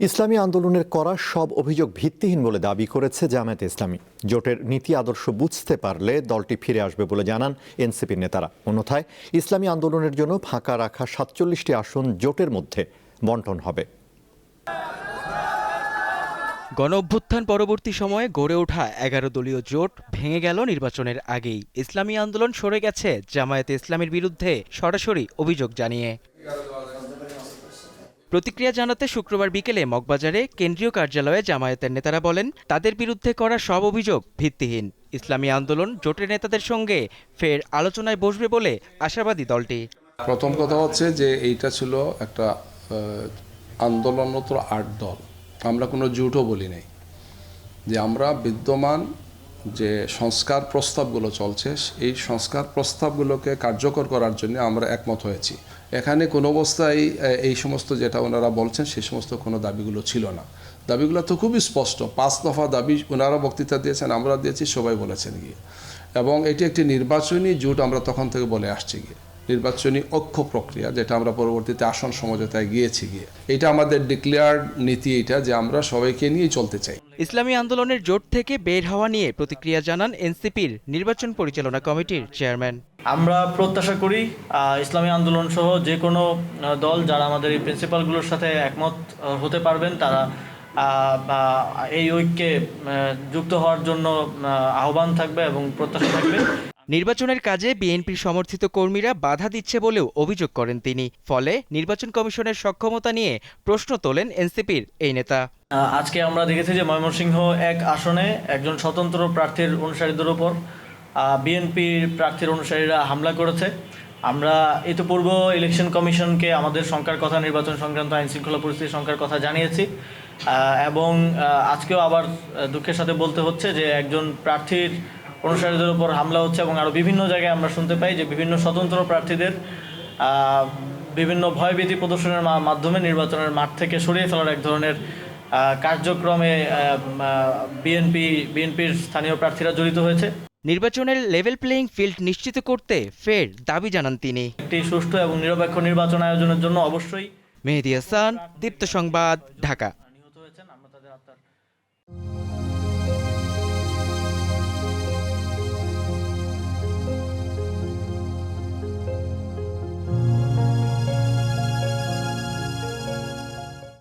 ইসলামী আন্দোলনের করা সব অভিযোগ ভিত্তিহীন বলে দাবি করেছে জামায়াতে ইসলামী। জোটের নীতি আদর্শ বুঝতে পারলে দলটি ফিরে আসবে বলে জানান এনসিপির নেতারা। অন্যথায় ইসলামী আন্দোলনের জন্য ফাঁকা রাখা সাতচল্লিশটি আসন জোটের মধ্যে বন্টন হবে। গণ অভ্যুত্থান পরবর্তী সময়ে গড়ে ওঠা এগারো দলীয় জোট ভেঙে গেল নির্বাচনের আগেই। ইসলামী আন্দোলন সরে গেছে জামায়াতে ইসলামীর বিরুদ্ধে সরাসরি অভিযোগ জানিয়ে। প্রতিক্রিয়া জানাতে শুক্রবার বিকেলে মগবাজারে কেন্দ্রীয় কার্যালয়ে জামায়াতের নেতারা বলেন তাদের বিরুদ্ধে করা সব অভিযোগ ভিত্তিহীন। ইসলামী আন্দোলন জোটের নেতাদের সঙ্গে ফের আলোচনায় বসবে বলে আশাবাদী দলটি। প্রথম কথা হচ্ছে যে এইটা ছিল একটা আহ, আন্দোলনরত আট দল। আমরা কোনো জুটও বলি নাই। যে আমরা বিদ্যমান যে সংস্কার প্রস্তাবগুলো চলছে এই সংস্কার প্রস্তাবগুলোকে কার্যকর করার জন্য আমরা একমত হয়েছি। এখানে কোনো অবস্থায় এই সমস্ত যেটা ওনারা বলছেন সেই সমস্ত কোনো দাবিগুলো ছিল না। দাবিগুলো তো খুবই স্পষ্ট। পাঁচ দফা দাবি ওনারা বক্তৃতা দিয়েছেন, আমরা দিয়েছি, সবাই বলেছেন গিয়ে। এবং এটি একটি নির্বাচনী জোট আমরা তখন থেকে বলে আসছি গিয়ে। নির্বাচনী অক্ষ প্রক্রিয়া যেটা আমরা পরবর্তীতে আসন সমঝোতায় গিয়েছি গিয়ে। এটা আমাদের ডিক্লেয়ার্ড নীতি এটা যে আমরা সবাইকে নিয়ে চলতে চাই। ইসলামী আন্দোলনের জোট থেকে বের হওয়া নিয়ে প্রতিক্রিয়া জানান এনসিপির নির্বাচন পরিচালনা কমিটির চেয়ারম্যান। আমরা প্রত্যাশা করি আহ, ইসলামী আন্দোলন সহ যে কোনো দল যারা আমাদের এই প্রিন্সিপালগুলোর সাথে একমত হতে পারবেন তারা আহ, বা এই ঐক্যে যুক্ত হওয়ার জন্য আহ্বান থাকবে এবং প্রত্যাশা থাকবে। নির্বাচনের কাজে বিএনপির সমর্থিত কর্মীরা বাধা দিচ্ছে বলেও অভিযোগ করেন তিনি। ফলে নির্বাচন কমিশনের সক্ষমতা নিয়ে প্রশ্ন তোলেন এনসিপির এই নেতা। আজকে আমরা দেখেছি যে ময়মনসিংহ এক আসনে একজন স্বতন্ত্র প্রার্থীর অনুসারীদের উপর বিএনপির প্রার্থীর অনুসারীরা হামলা করেছে। আমরা ইতিপূর্ব ইলেকশন কমিশনকে আমাদের শঙ্কার কথা, নির্বাচন সংক্রান্ত আইন শৃঙ্খলা পরিস্থিতির শঙ্কার কথা জানিয়েছি। এবং আজকেও আবার দুঃখের সাথে বলতে হচ্ছে যে একজন প্রার্থীর অনুসারীদের উপর হামলা হচ্ছে এবং আরও বিভিন্ন জায়গায় আমরা শুনতে পাই যে বিভিন্ন স্বতন্ত্র প্রার্থীদের বিভিন্ন ভয়ভীতি প্রদর্শনের মাধ্যমে নির্বাচনের মাঠ থেকে সরিয়ে ফেলার এক ধরনের কার্যক্রমে বিএনপি বিএনপির স্থানীয় প্রার্থীরা জড়িত হয়েছে। নির্বাচনের লেভেল প্লেয়িং ফিল্ড নিশ্চিত করতে ফের দাবি জানান তিনি। একটি সুষ্ঠু এবং নিরপেক্ষ নির্বাচন আয়োজনের জন্য অবশ্যই মেহেদি হাসান দীপ্ত সংবাদ ঢাকা।